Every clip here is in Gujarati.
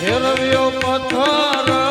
ફેરવ્યો પથ્થર.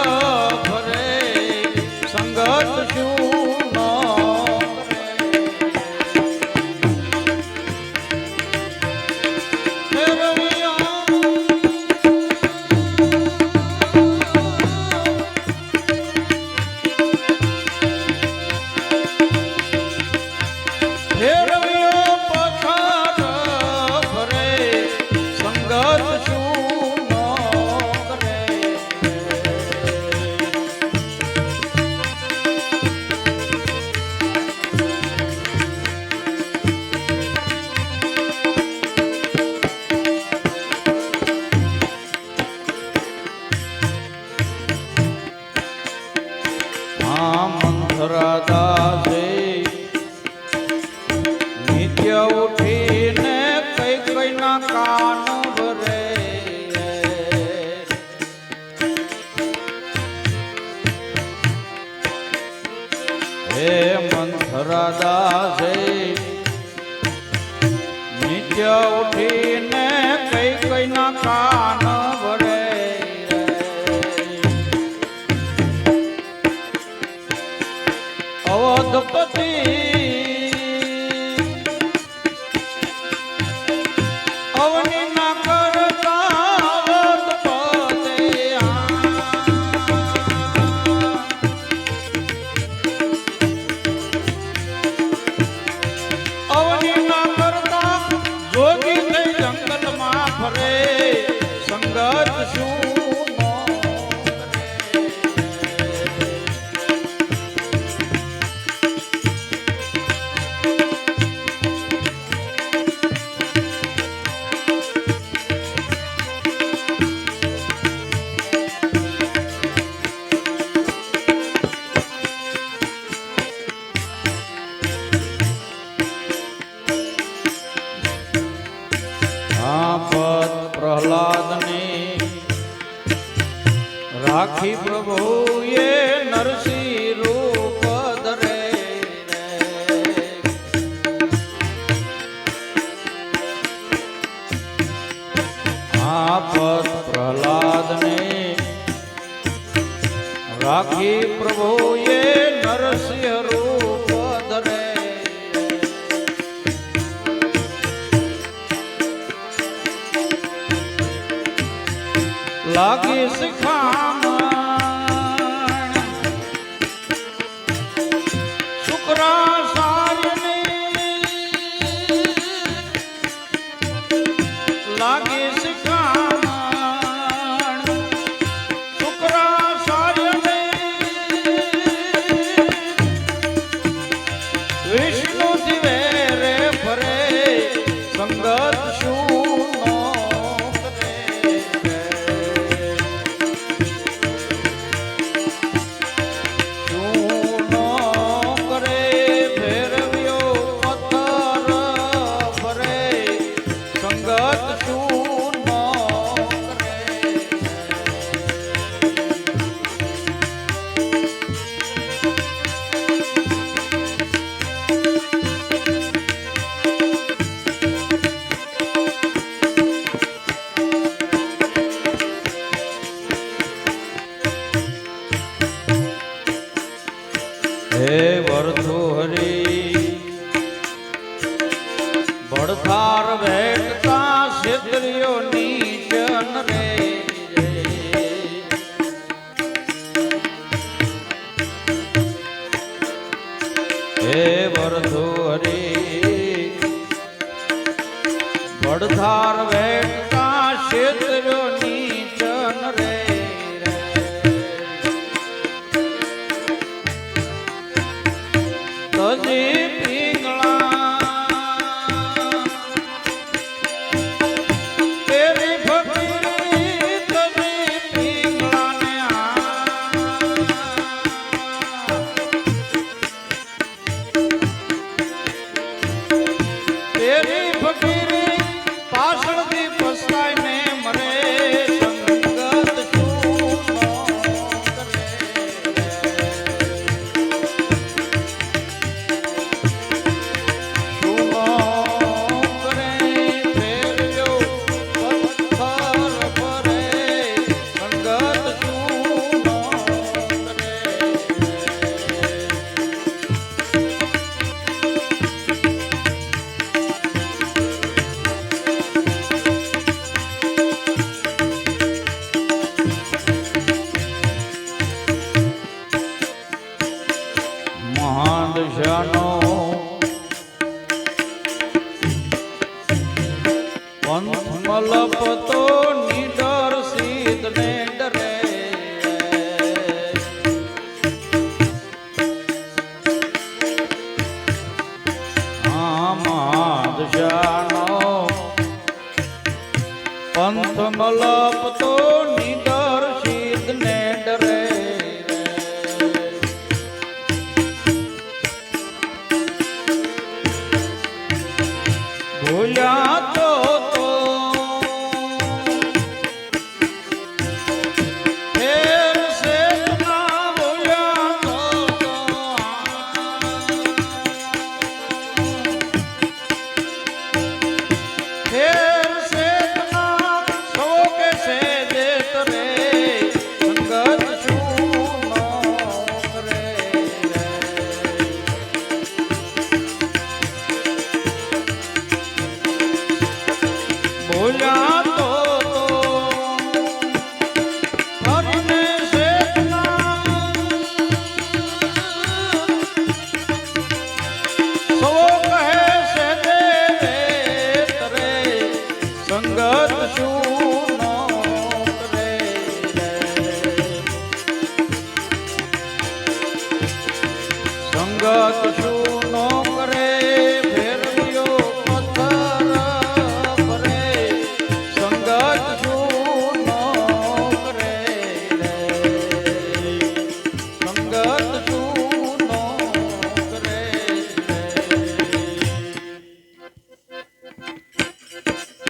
સૂર્ય ઉઠીને કઈ કઈ ના કાનું ભરે હે મંથરાદા જય નિત્ય ઉઠીને કઈ કઈ ના કાન રાખી પ્રભુએ નરસિંહ રૂપ ધરે લાગી શિખામાં વેટતા છેતરીઓ નીચન રે? હે વરધો હરે પડધાર વેટતા છેતરી માંડશનો પંથમલપતો ન